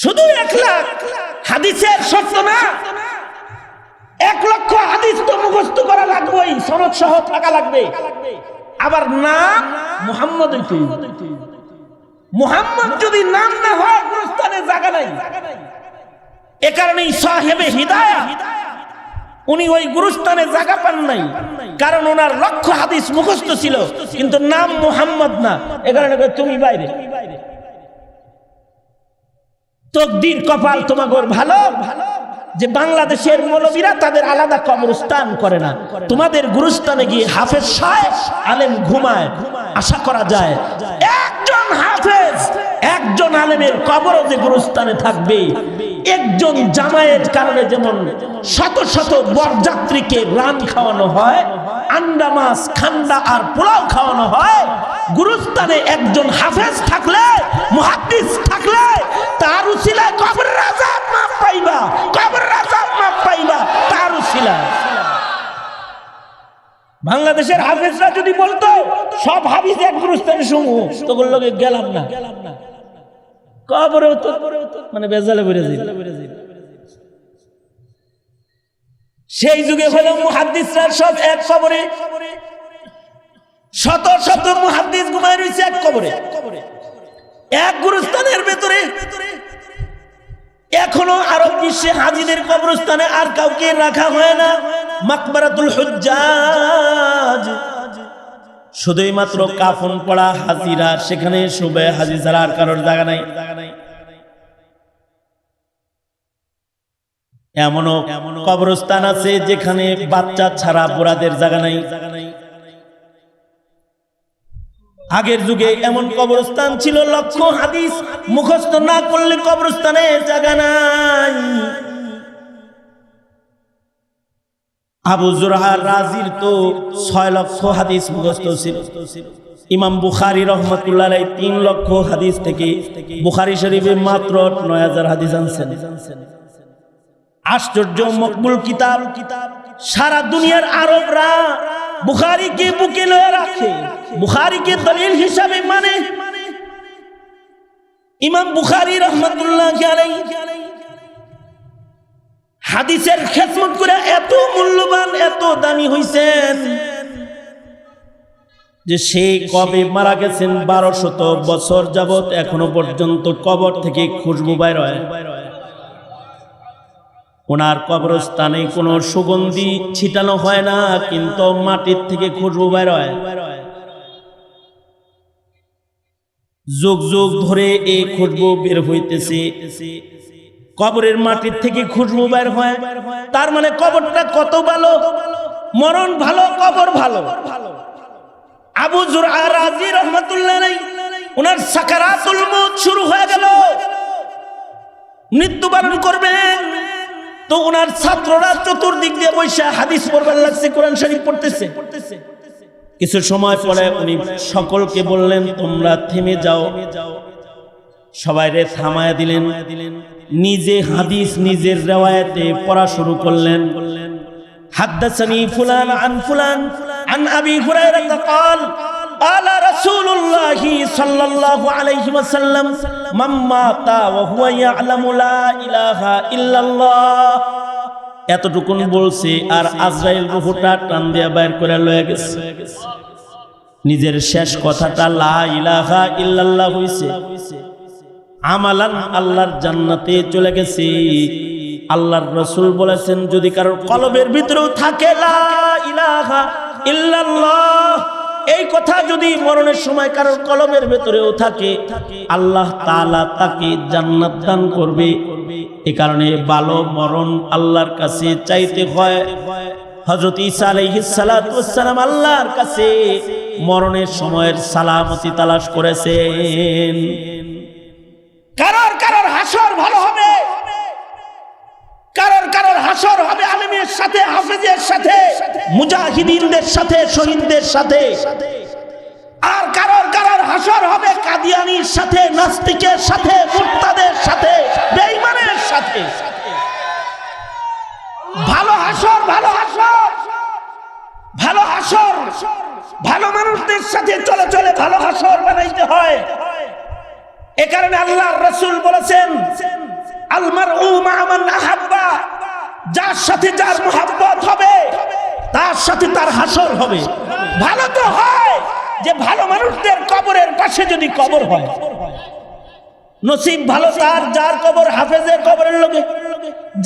শুধু এক লাখ হাদিসের শর্ত না, এক লক্ষ হাদিস তো মুখস্থ করা লাগবেই, সনদ সহ থাকা লাগবে। আবার নাম মুহাম্মদ মুহাম্মদ যদি নাম না হয় কোন জায়গা নাই। এ কারণেই সাহেবে হিদায়া। উনি ওই গুরুস্থানে জায়গা পান নাই। কারণ ওনার লক্ষ হাদিস মুখস্থ ছিল, কিন্তু নাম মুহাম্মদ না। এ কারণে তুমি বাইরে। তকদির কপাল তোমাগর ভালো? ভালো যে বাংলাদেশের মৌলবীরা তাদের আলাদা কবরস্থান করে না। তোমাদের গুরুস্থানে গিয়ে হাফেজ সাহেব, আলেম ঘুমায়। আশা করা যায়, একজন হাফেজ, একজন আলেমের কবর যে গুরুস্থানে থাকবে, একজন জামায়ের কারণে যেমন শত শত বরযাত্রীকে রান খাওয়ানো হয় আন্ডা মাছ, খান্ডা আর পোলাও খাওয়ানো হয়। গুরুস্থানে একজন হাফেজ থাকলে, মুহাদ্দিস থাকলে, তার উসিলায় কবর রাজা মাপ পাইবা, কবর রাজা মাপ পাইবা, তার উসিলায়। বাংলাদেশের হাফেজরা যদি বলতো, সব হাফিজ এক গুরুস্থানে সমূহ তো বলল গেলাম না। কবরেও তো মানে বেজালে বেড়ে যাই সেই যুগে হলো মুহাদ্দিসরা সব এক কবরে। শত শত মুহাদ্দিস ঘুমায় রয়েছে এক কবরে। এক গুরুস্থানের ভেতরে। এখনও আরব বিশ্বে হাজিদের কবরস্থানে আর কাউকে রাখা হয় না। মাকবারাতুল হুজ্জাজ। শুধুই মাত্র কাফন পড়া হাজিরা, সেখানে শুবে হাজি ছাড়া আর কারোর জায়গা নাই। এমনও কবরস্থান আছে যেখানে বাচ্চা ছাড়া বুড়াদের জায়গা নাই। আগের যুগে এমন কবরস্থান ছিল, লক্ষ হাদিস মুখস্থ না করলে কবরস্থানে জায়গা নাই। আবু জুরহা রাজির তো ছয় লক্ষ হাদিস মুখস্থ ছিল। ইমাম বুখারি রহমতুল্লাহ তিন লক্ষ হাদিস থেকে বুখারি শরীফে মাত্র নয় হাজার হাদিস আনছেন। আশ্চর্য মকবুল কিতাব। কিতাব সারা দুনিয়ার আরবরা বুখারিকে বুকে লয়ে রাখে। বুখারিকে দলিল হিসাবে মানে ইমাম বুখারি রহমতুল্লাহ আলাই হাদিসের খেদমত করে এত মূল্যবান, এত দামি হইছেন যে সে কবে মারা গেছেন বারো শত বছর যাবত এখনও পর্যন্ত কবর থেকে খুশবু বাইর হয়। ওনার কবরস্থানে কোনো সুগন্ধি ছিটানো হয় না, কিন্তু মাটির থেকে খুশবু বের হয়। যুগ যুগ ধরে এই খুশবু বের হইতেছে। কবরের মাটির থেকে খুশবু বের হয়। তার মানে কবরটা কত ভালো? মরণ ভালো, কবর ভালো? আবু রাজি রহমতুল্লাহ ওনার সাকারাতুল মউত শুরু হয়ে গেল। মৃত্যুবরণ করবেন। তো ওনার ছাত্ররা চতুর্দিক দিয়ে বৈশা হাদিস পড়বার লাগছে কোরআন শরীফ পড়তেছে কিছু সময় পরে উনি সকলকে বললেন তোমরা থেমে যাও সবাই রে থামায় দিলেন নিজে হাদিস নিজের রেওয়ায়তে পড়া শুরু করলেন حدثني فلان عن فلان عن أبي هريرة قال আলা রাসূলুল্লাহি সাল্লাল্লাহু আলাইহি ওয়াসাল্লাম মাম্মা তা ওয়া হুয়া ইয়ালামু লা ইলাহা ইল্লাল্লাহ। এতটুকুন বলছে আর আজরাইল রুহুটা টান দিয়া বাইর করে লয়ে গেছে। নিজের শেষ কথাটা লা ইলাহা ইল্লাল্লাহ হইছে। আমালান আল্লাহর জান্নাতে চলে গেছে। আল্লাহর রসুল বলেছেন, যদি কারোর কলবের ভিতরেও থাকে লা ইলাহা ইল্লাল্লাহ এই কথা যদি মরণের সময় কারোর কলমের ভেতরেও থাকে, আল্লাহ তাআলা তাকে জান্নাত দান করবে। এ কারণে ভালো মরণ আল্লাহর কাছে চাইতে হয়। মরণের সময়ের সালামতি তালাশ করেছেন। কারোর কারোর হাসর ভালো হাসর হবে আলমের সাথে, হাফেজের সাথে, মুজাহিদিনদের সাথে, শহীদদের সাথে। আর কারোর কারোর হাসর হবে কাদিয়ানির সাথে, নাস্তিকের সাথে মুক্তাদের সাথে, বেঈমানের সাথে। ভালো হাসর ভালো হাসর ভালো হাসর, ভালো মানুষদের সাথে চলে চলে ভালো হাসর বানাইতে হয়। এ কারণে আল্লাহর রসুল বলেছেন আলমার ও মামান আহাব্বা। যার সাথে যার মোহাব্বত হবে, তার সাথে তার হাসর হবে। ভালো তো হয় যে ভালো মানুষদের কবরের পাশে যদি কবর হয়। নসিব ভালো তার, যার কবর হাফেজের কবরের লোকে,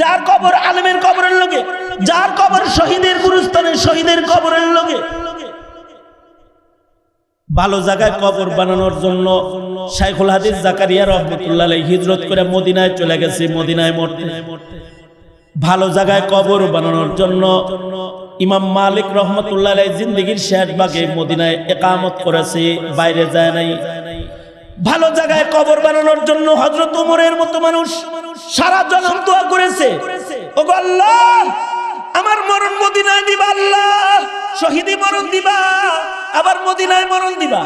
যার কবর আলমের কবরের লোকে, যার কবর শহীদের গুরুস্থানে শহীদের কবরের লোকে। ভালো জায়গায় কবর বানানোর জন্য শাইখুল হাদিস জাকারিয়া রহমতুল্লাহ হিজরত করে মদিনায় চলে গেছে। মদিনায় মরতে। ভালো জায়গায় কবর বানানোর জন্য ইমাম মালিক রহমতুল্লাহ জিন্দেগির শেষ ভাগে মদিনায় একামত করেছে, বাইরে যায় নাই। ভালো জায়গায় কবর বানানোর জন্য হজরত উমরের মতো মানুষ সারা জনম দোয়া করেছে। আমার মরণ মদিনায় দিবা আল্লাহ, শহীদি মরণ দিবা, আবার মদিনায় মরণ দিবা।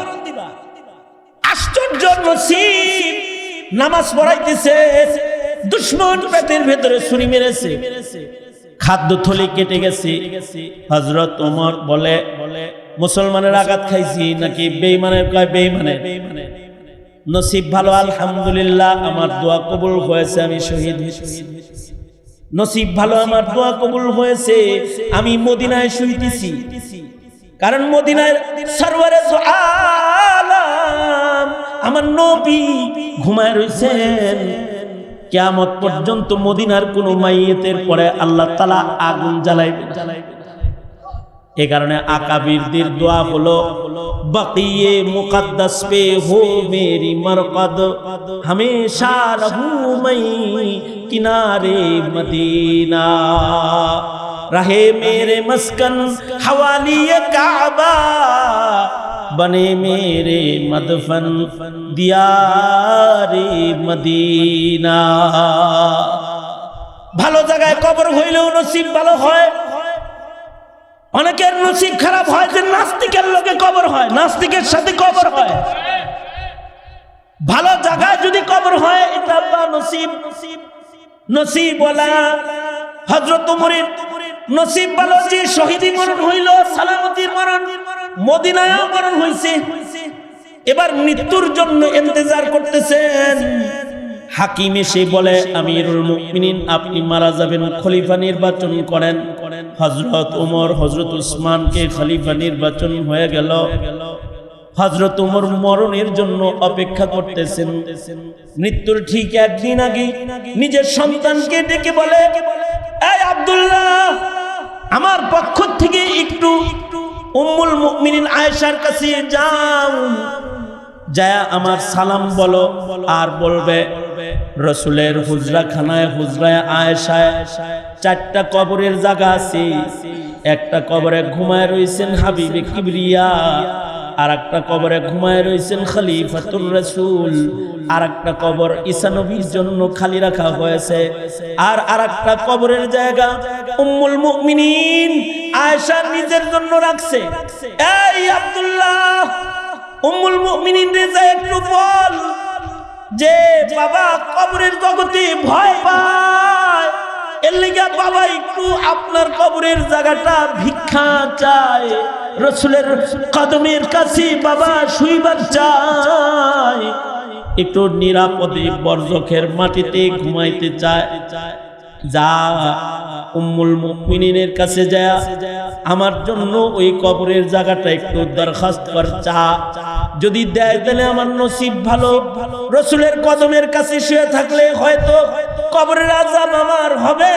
আশ্চর্য নামাজ পড়াইতেছে। দুশ্মন পেটের ভেতরে ছুরি মেরেছে। খাদ্য থলি কেটে গেছে। হজরত ওমর বলে বলে মুসলমানের আঘাত খাইছি নাকি বেইমানের কয় বেইমানের নসিব ভালো, আলহামদুলিল্লাহ, আমার দোয়া কবুল হয়েছে, আমি শহীদ নসিব ভালো, আমার দোয়া কবুল হয়েছে, আমি মদিনায় শুইতেছি। কারণ মদিনায় সরওয়ারে আমার নবী ঘুমায় রইছেন। কেয়ামত পর্যন্ত মদিনার কোন মাইয়েতের পরে আল্লাহ তালা আগুন জ্বালাইবে। এ কারণে আকাবিরদের দোয়া হলো, বাকিয়ে মুকদ্দস পে হো মেরি মরকদ, হমেশা রহু মাই কিনারে মদিনা। রহে মেরে মস্কন হওয়ালি কাবা बने मेरे मदफन दियारे মদিনা ভালো জায়গায় কবর হইলেও নসিব ভালো হয় অনেকের নসিব খারাপ হয় যে নাস্তিকের লোকে কবর হয় নাস্তিকের সাথে কবর হয় ভালো জায়গায় যদি কবর হয় এটা বা নসিব নসিব বলা হজরত উমরের নসিব ভালো যে শহীদি মরণ হইল সালামতির মরণ মদিনায় মরণ হইছে এবার মৃত্যুর জন্য ইন্তজার করতেছেন। হাকিম এসে বলে, আমিরুল আপনি মারা যাবেন, খলিফা নির্বাচন করেন। হজরত উমর হজরত উসমানকে খলিফা নির্বাচন হয়ে গেল। হজরত উমর মরণের জন্য অপেক্ষা করতেছেন। মৃত্যুর ঠিক একদিন আগে নিজের সন্তানকে ডেকে বলে আব্দুল্লাহ, আমার পক্ষ থেকে একটু উম্মুল মুমিনিন আয়েশার কাছে যাও। যায় আমার সালাম বলো আর বলবে রসুলের হুজরা খানায় হুজরায় আয়েশায় চারটা কবরের জায়গা আছে। একটা কবরে ঘুমায় রয়েছেন হাবিবে কিবরিয়া আর একটা কবরে ঘুমায় রয়েছেন খলিফাতুর রসুল। আর একটা কবর ঈসানবীর জন্য খালি রাখা হয়েছে। আর আর একটা কবরের জায়গা উম্মুল মুমিনিন আয়েশা নিজের জন্য রাখছে। এই আব্দুল্লাহ, উম্মুল মুমিনিন রেজা একটু বল, যে বাবা কবরের জগতে ভয় পায় আপনার ভিক্ষা চায়। রসুলের কদমের কাছে বাবা একটু নিরাপদে বর্জখের মাটিতে ঘুমাইতে চায়। যা উম্মুল মুমিনিনের কাছে যায়, আমার জন্য ওই কবরের জায়গাটা একটু দরখাস্ত কর চা যদি দেয় তাহলে আমার নসিব ভালো। রসুলের কদমের কাছে শুয়ে থাকলে হয়তো কবরের আজাব আমার হবে